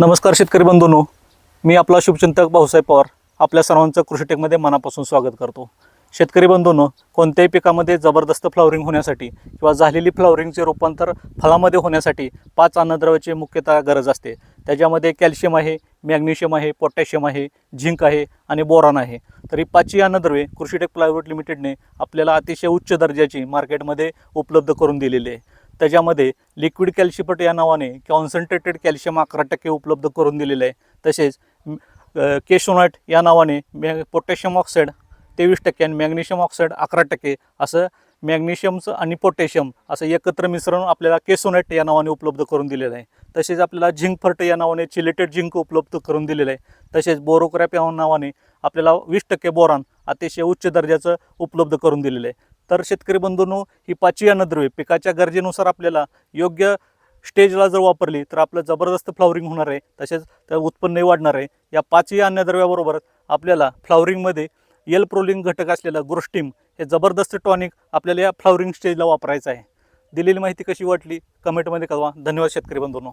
नमस्कार शेतकरी बंधूंनो. मी आपला शुभचिंतक भाऊसाहेब पवार आपल्या सर्वांचं कृषीटेकमध्ये मनापासून स्वागत करतो. शेतकरी बंधूंनो कोणत्याही पिकामध्ये जबरदस्त फ्लॉवरिंग होण्यासाठी किंवा झालेली फ्लॉवरिंगचे रूपांतर फळामध्ये होण्यासाठी पाच अन्नद्रव्याची मुख्यतः गरज असते. त्याच्यामध्ये कॅल्शियम आहे मॅग्नेशियम आहे पोटॅशियम आहे झिंक आहे आणि बोरॉन आहे. तर ही पाचही अन्नद्रव्ये कृषीटेक प्रायव्हेट लिमिटेडने आपल्याला अतिशय उच्च दर्जाची मार्केटमध्ये उपलब्ध करून दिलेली आहे. त्याच्यामध्ये लिक्विड कॅल्शिपट या नावाने कॉन्सन्ट्रेटेड कॅल्शियम अकरा टक्के उपलब्ध करून दिलेलं आहे. तसेच केशोनाट या नावाने मॅ पोटॅशियम ऑक्साईड तेवीस टक्के आणि मॅग्नेशियम ऑक्साईड अकरा टक्के असं मॅग्नेशियमचं आणि पोटॅशियम असं एकत्र मिश्रण आपल्याला केसोनेट या नावाने उपलब्ध करून दिलेलं आहे. तसेच आपल्याला झिंक फर्ट या नावाने चिलेटेड झिंक उपलब्ध करून दिलेलं आहे. तसेच बोरोक्रॅप या नावाने आपल्याला वीस टक्के बोरान अतिशय उच्च दर्जाचं उपलब्ध करून दिलेलं आहे. तर शेतकरी बंधूंनो ही पाचवी अन्नद्रव्य पिकाच्या गरजेनुसार आपल्याला योग्य स्टेजला जर वापरली तर आपलं जबरदस्त फ्लॉवरिंग होणार आहे तसेच त्या उत्पन्नही वाढणार आहे. या पाचवी अन्नद्रव्याबरोबर आपल्याला फ्लॉवरिंगमध्ये यल प्रोलिंग घटक असलेलं ग्रोस्टीम हे जबरदस्त टॉनिक आपल्याला या फ्लॉवरिंग स्टेजला वापरायचं आहे. दिलेली माहिती कशी वाटली? कमेंटमध्ये कळवा. धन्यवाद शेतकरी बंधूंनो.